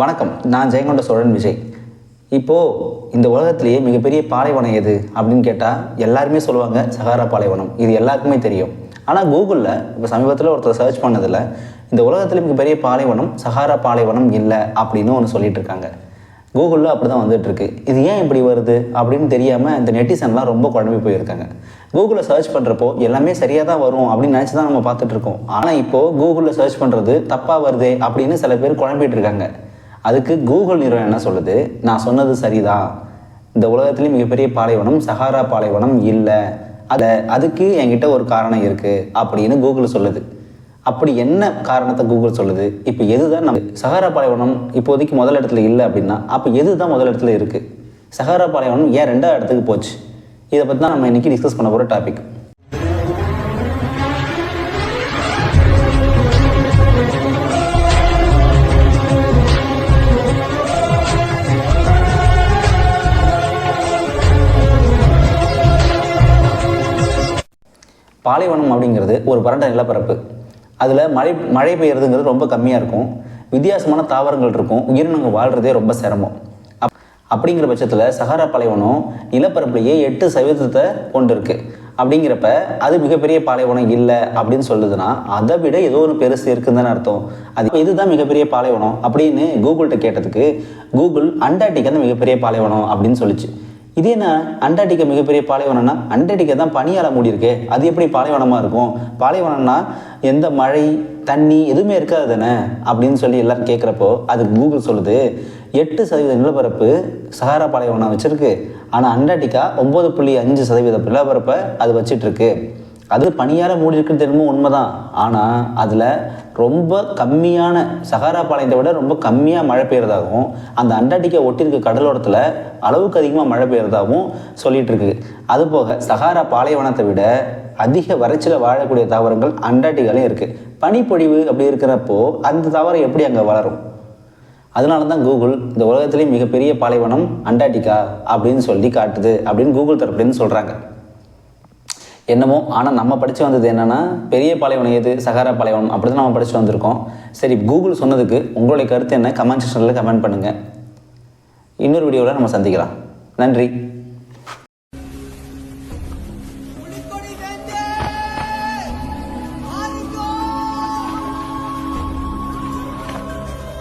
வணக்கம் நான் ஜெயங்கொண்ட சோழன் விஜய். இப்போது இந்த உலகத்திலேயே மிகப்பெரிய பாலைவனம் எது அப்படின்னு கேட்டால் எல்லாருமே சொல்லுவாங்க சகாரா பாலைவனம். இது எல்லாருக்குமே தெரியும். ஆனால் கூகுளில் இப்போ சமீபத்தில் ஒருத்தர் சர்ச் பண்ணதில் இந்த உலகத்தில் மிகப்பெரிய பாலைவனம் சகாரா பாலைவனம் இல்லை அப்படின்னு ஒன்று சொல்லிட்டு இருக்காங்க. கூகுளில் அப்படி தான் வந்துட்டுருக்கு இது ஏன் இப்படி வருது அப்படின்னு தெரியாமல் இந்த நெட்டிசன்லாம் ரொம்ப குழம்பி போயிருக்காங்க. கூகுளில் சர்ச் பண்ணுறப்போ எல்லாமே சரியாக தான் வரும் அப்படின்னு நினச்சி தான் நம்ம பார்த்துட்ருக்கோம் ஆனால் இப்போது கூகுளில் சர்ச் பண்ணுறது தப்பாக வருதே அப்படின்னு சில பேர் குழம்பிட்டு இருக்காங்க. அதுக்கு கூகுள் நிறுவனம் என்ன சொல்லுது? நான் சொன்னது சரிதான் இந்த உலகத்துலேயும் மிகப்பெரிய பாலைவனம் சஹாரா பாலைவனம் இல்லை. அதை அதுக்கு என்கிட்ட ஒரு காரணம் இருக்குது அப்படின்னு கூகுள் சொல்லுது. அப்படி என்ன காரணத்தை கூகுள் சொல்லுது? இப்போ எது தான் நம்ம சஹாரா பாலைவனம் இப்போதைக்கு முதல் இடத்துல இல்லை அப்படின்னா அப்போ எது தான் முதல் இடத்துல இருக்குது சஹாரா பாலைவனம் ஏன் ரெண்டாவது இடத்துக்கு போச்சு? இதை பற்றி தான் நம்ம இன்றைக்கி டிஸ்கஸ் பண்ண போகிற டாபிக் பாலைவனம் அப்படிங்கிறது ஒரு வறண்ட நிலப்பரப்பு. அதில் மழை மழை பெய்யறதுங்கிறது ரொம்ப கம்மியாக இருக்கும். வித்தியாசமான தாவரங்கள் இருக்கும். உயிரினங்கள் வாழ்கிறதே ரொம்ப சிரமம். அப் அப்படிங்கிற பட்சத்தில் சஹாரா பாலைவனம் நிலப்பரப்புலேயே எட்டு சதவீதத்தை கொண்டுருக்கு. அப்படிங்கிறப்ப அது மிகப்பெரிய பாலைவனம் இல்லை அப்படின்னு சொல்லுதுன்னா அதை விட ஏதோ ஒரு பெருசு இருக்குன்னு தானே அர்த்தம். அது இதுதான் மிகப்பெரிய பாலைவனம் அப்படின்னு கூகுள்கிட்ட கேட்டதுக்கு கூகுள் அண்டார்டிகா தான் மிகப்பெரிய பாலைவனம் அப்படின்னு சொல்லிச்சு. இது என்ன? அண்டார்டிகா மிகப்பெரிய பாலைவனம்னா அண்டார்டிகா தான் பனியால் மூடி அது எப்படி பாலைவனமாக இருக்கும்? பாலைவனம்னா எந்த மழை தண்ணி எதுவுமே இருக்காது தானே? அப்படின்னு சொல்லி எல்லாரும் கேட்குறப்போ அது கூகுள் சொல்லுது. எட்டு சதவீத நிலப்பரப்பு சஹாரா பாலைவனம் வச்சுருக்கு. ஆனால் அண்டார்டிகா ஒம்பது புள்ளி அஞ்சு சதவீத நிலப்பரப்பை அது வச்சிட்ருக்கு. அது பனியார மூடி இருக்குன்னு தெரியுமோ உண்மைதான். ஆனால் அதில் ரொம்ப கம்மியான சஹாரா பாளையத்தை விட ரொம்ப கம்மியாக மழை பெய்யறதாகவும் அந்த அண்டார்டிகா ஒட்டியிருக்க கடலோரத்தில் அளவுக்கு அதிகமாக மழை பெய்யறதாகவும் சொல்லிட்டு இருக்கு அதுபோக சஹாரா பாலைவனத்தை விட அதிக வறட்சியில் வாழக்கூடிய தாவரங்கள் அண்டார்டிகாலையும் இருக்குது பனிப்பொழிவு அப்படி இருக்கிறப்போ அந்த தாவரம் எப்படி அங்கே வளரும்? அதனால தான் கூகுள் இந்த உலகத்திலேயே மிகப்பெரிய பாலைவனம் அண்டார்டிகா அப்படின்னு சொல்லி காட்டுது அப்படின்னு கூகுள் தரப்புலேருந்து சொல்கிறாங்க என்னமோ ஆனால் நம்ம படித்து வந்தது என்னென்னா பெரிய பாலைவனம் எது? சகாரா பாலைவனம். அப்படி தான் நம்ம படித்து வந்திருக்கோம். சரி கூகுள் சொன்னதுக்கு உங்களுடைய கருத்து என்ன? கமெண்ட் செக்ஷனில் கமெண்ட் பண்ணுங்கள் இன்னொரு வீடியோவில் நம்ம சந்திக்கலாம். நன்றி.